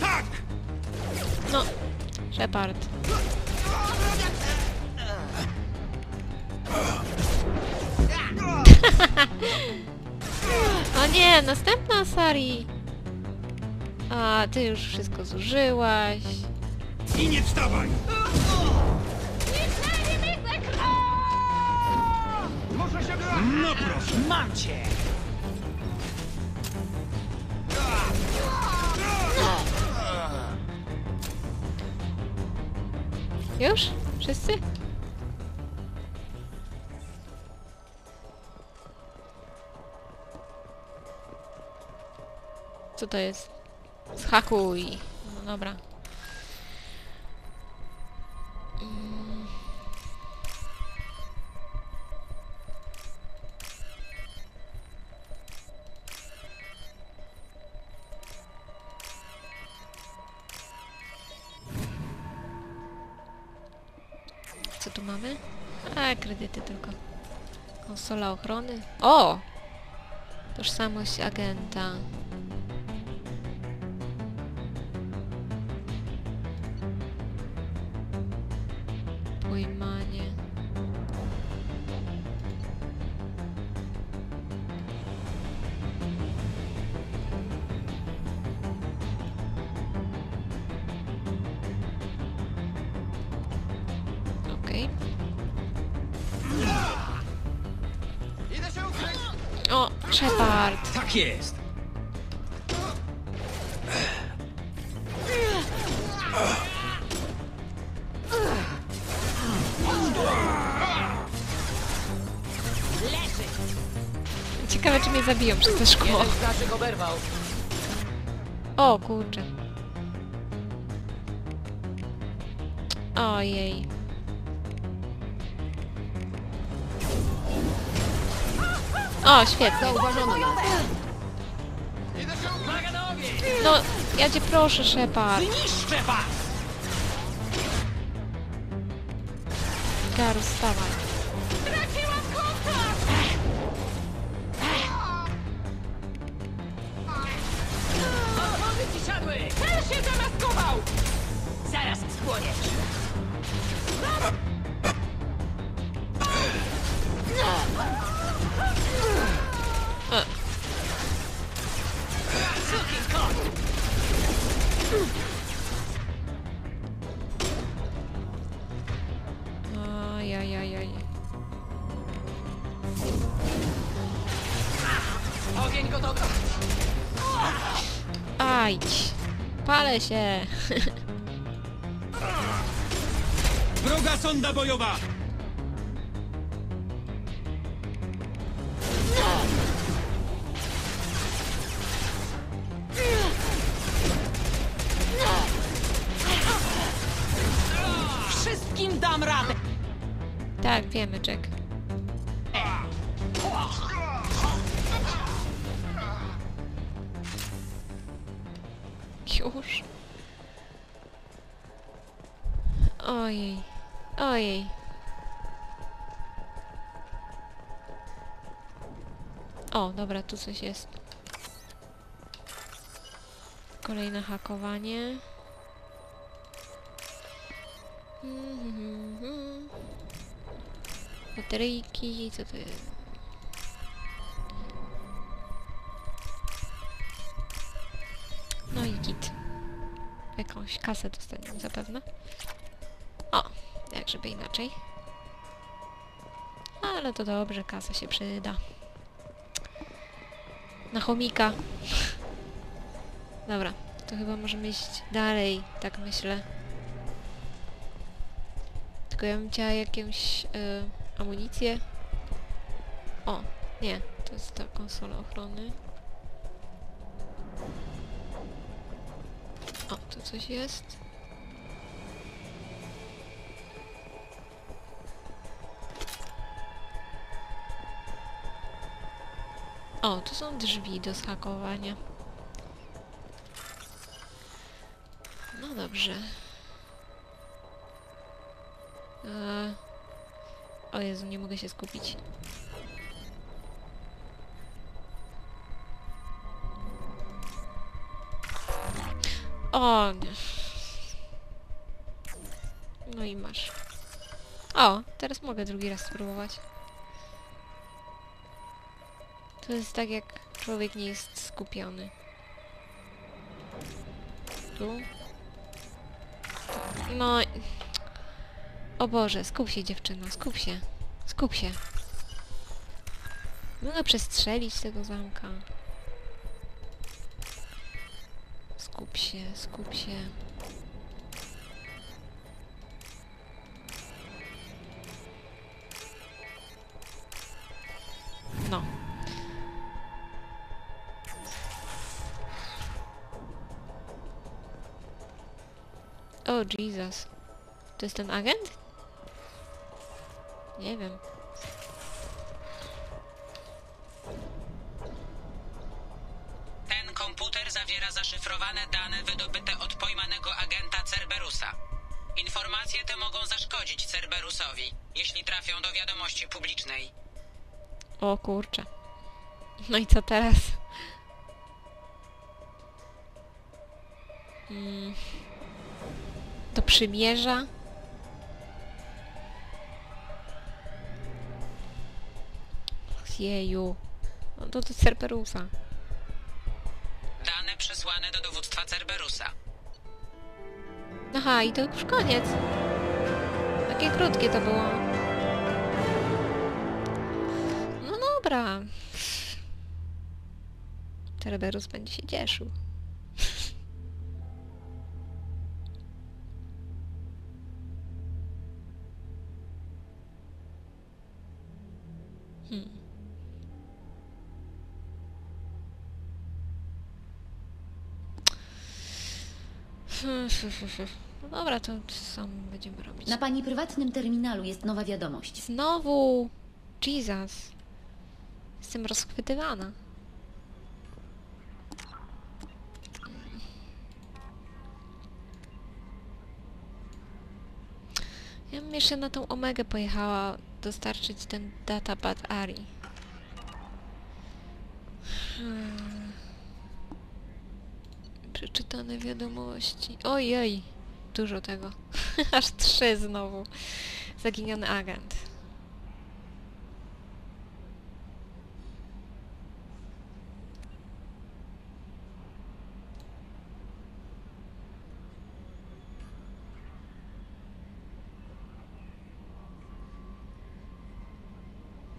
Tak! No, Shepard. O nie, następna Sari. A, ty już wszystko zużyłaś. I nie wstawaj! Muszę się! No proszę! Mam cię! Już? Wszyscy? Co to jest? Schakuj. No dobra. Co tu mamy? A, kredyty tylko. Konsola ochrony. O! Tożsamość agenta. Pojmanie. Tak jest! Ciekawe, czy mnie zabiją przez to szkło. Jeden z naszych oberwał. O, kurczę. Ojej. O, świetnie. Zauważono nas. No, ja cię proszę, Shepard. Zniszczę was! Garus, wstawaj. Odchody ci siadły! Cel się zamaskował! Zaraz spłoniesz! E, Ogień gotowy! Ajdź. Palę się. Wroga sonda bojowa! Dam radę! Tak, wiemy, Jack. Już. Ojej. Ojej. O, dobra, tu coś jest. Kolejne hakowanie. Bateryjki, co to jest? No i git. Jakąś kasę dostaniemy zapewne. O, jak żeby inaczej. Ale to dobrze, kasa się przyda. Na chomika. Dobra, to chyba możemy iść dalej, tak myślę. Tylko ja bym chciała jakąś y, amunicję. O, nie, to jest ta konsola ochrony. O, tu coś jest. O, tu są drzwi do schakowania. No dobrze. Eee... O Jezu, nie mogę się skupić. O, nie. No i masz. O, teraz mogę drugi raz spróbować. To jest tak, jak człowiek nie jest skupiony. Tu. No... O Boże, skup się dziewczyno, skup się. Skup się. Mogę przestrzelić tego zamka. Skup się, skup się. No. O, Jesus. To jest ten agent? Nie wiem. Ten komputer zawiera zaszyfrowane dane wydobyte od pojmanego agenta Cerberusa. Informacje te mogą zaszkodzić Cerberusowi, jeśli trafią do wiadomości publicznej. O kurczę. No i co teraz? Mm. Do przymierza? Jeju. No to do Cerberusa. Dane przesłane do dowództwa Cerberusa. Aha, i to już koniec. Takie krótkie to było. No dobra. Cerberus będzie się cieszył. No dobra, to sam będziemy robić. Na pani prywatnym terminalu jest nowa wiadomość. Znowu! Jesus! Jestem rozchwytywana. Ja bym jeszcze na tą Omegę pojechała dostarczyć ten datapad Ari. Hmm. Przeczytane wiadomości. Ojej! Dużo tego. Aż trzy znowu. Zaginiony agent.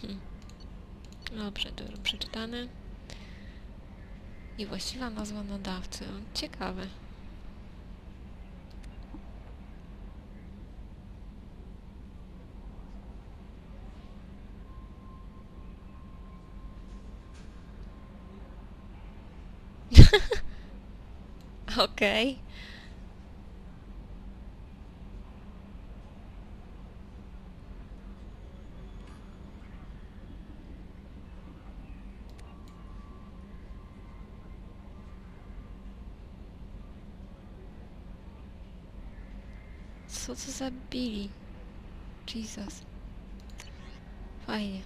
Hmm. Dobrze, to przeczytane. I właściwa nazwa nadawcy. Ciekawe. Okej. Co to za Billy? Jesus. Fajnie.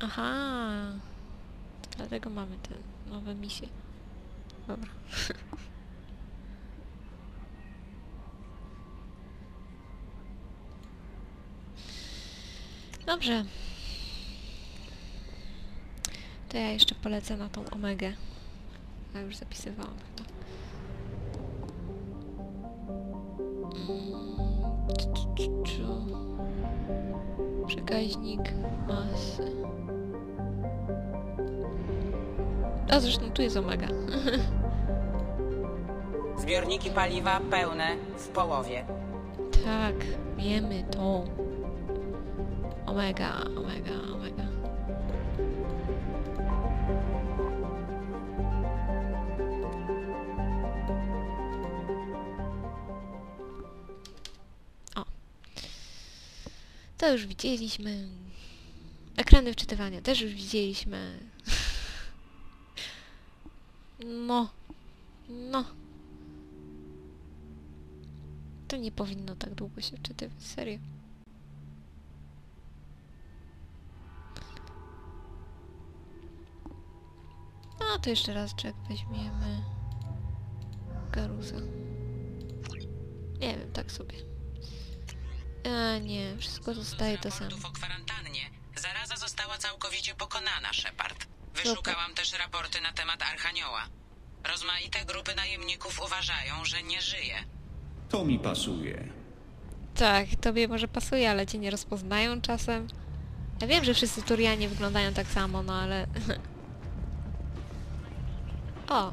Aha. Dlatego mamy te nowe misje. Dobra. Dobrze. To ja jeszcze polecę na tą omegę. Ja już zapisywałam chyba. Przekaźnik masy. A zresztą tu jest omega. Zbiorniki paliwa pełne w połowie. tak, wiemy to. Omega, omega, omega. O. To już widzieliśmy. Ekrany wczytywania też już widzieliśmy. No. No. To nie powinno tak długo się czytywać, serio. No to jeszcze raz czek weźmiemy. Garuza. Nie wiem, tak sobie. A nie, wszystko zostaje to samo. o kwarantannie zaraza została całkowicie pokonana, Shepard. Wyszukałam też raporty na temat Archanioła. Rozmaite grupy najemników uważają, że nie żyje. To mi pasuje. Tak, tobie może pasuje, ale cię nie rozpoznają czasem. Ja wiem, że wszyscy Turianie wyglądają tak samo, no ale... o!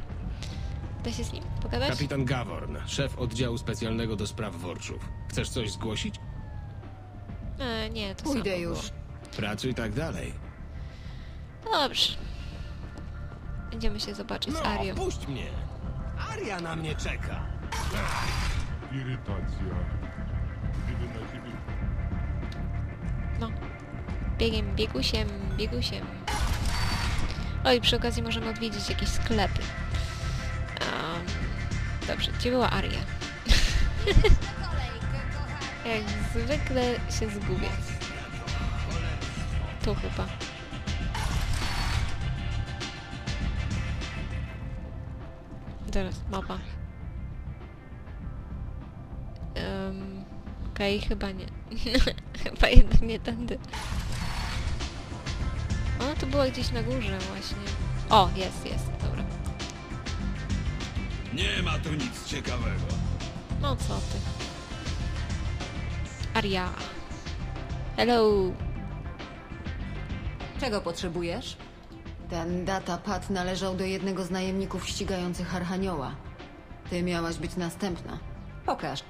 Da się z nim pogadać? Kapitan Gavorn, szef oddziału specjalnego do spraw worczów. Chcesz coś zgłosić? E, nie, to Pójdę samo już. Było. Pracuj tak dalej. Dobrze. Będziemy się zobaczyć z Arią. puść mnie! Aria na mnie czeka. Irytacja. Gdyby na ciebie No. Biegiem, biegusiem, biegusiem. O i przy okazji możemy odwiedzić jakieś sklepy. Um, dobrze, gdzie była Aria? Jak zwykle się zgubię. Tu chyba. Zaraz, mapa. Um, Okej, chyba nie. chyba jednak nie tędy. Ona tu była gdzieś na górze właśnie. O, jest, jest, dobra. Nie ma tu nic ciekawego. No co ty. Aria. Hello. Czego potrzebujesz? Ten datapad należał do jednego z najemników ścigających Archanioła. Ty miałaś być następna. Pokaż.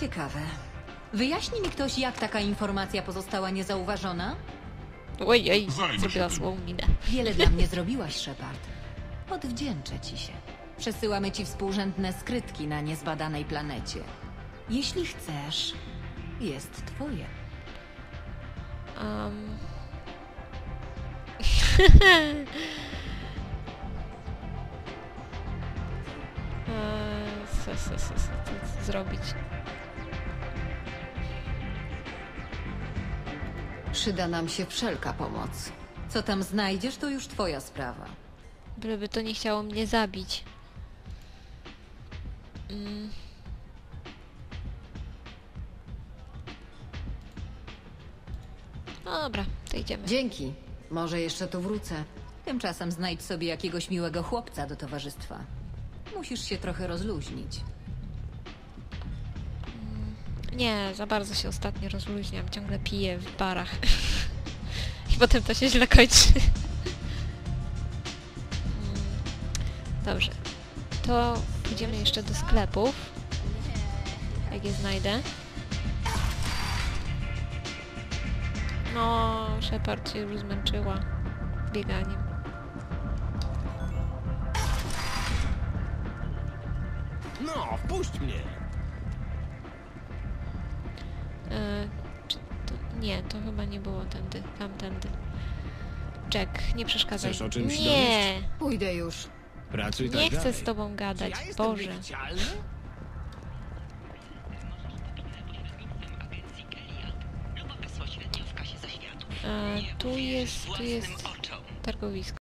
Ciekawe. Wyjaśni mi ktoś, jak taka informacja pozostała niezauważona? Oj, oj, Zajmę zrobiła się tym. złą minę. Wiele dla mnie zrobiłaś, Shepard. Odwdzięczę ci się. Przesyłamy ci współrzędne skrytki na niezbadanej planecie. Jeśli chcesz, jest twoje. Um. Eee, co, co, co, co, co zrobić? Przyda nam się wszelka pomoc. Co tam znajdziesz, to już twoja sprawa. Byleby to nie chciało mnie zabić. Mm. No dobra, to idziemy. Dzięki. Może jeszcze tu wrócę. Tymczasem znajdź sobie jakiegoś miłego chłopca do towarzystwa. Musisz się trochę rozluźnić. Nie, za bardzo się ostatnio rozluźniam. Ciągle piję w barach. I potem to się źle kończy. Mm, Dobrze. To pójdziemy jeszcze do sklepów. Jak je znajdę. No, Shepard się już zmęczyła bieganiem. No, wpuść mnie! E, czy to, nie, to chyba nie było tędy, tamtędy. Jack, nie przeszkadzaj. Chcesz o czymś nie, Pójdę już. Pracuj tak nie dalej. chcę z tobą gadać, Ja jestem Boże. niewidzialny? E, tu jest, tu jest targowisko.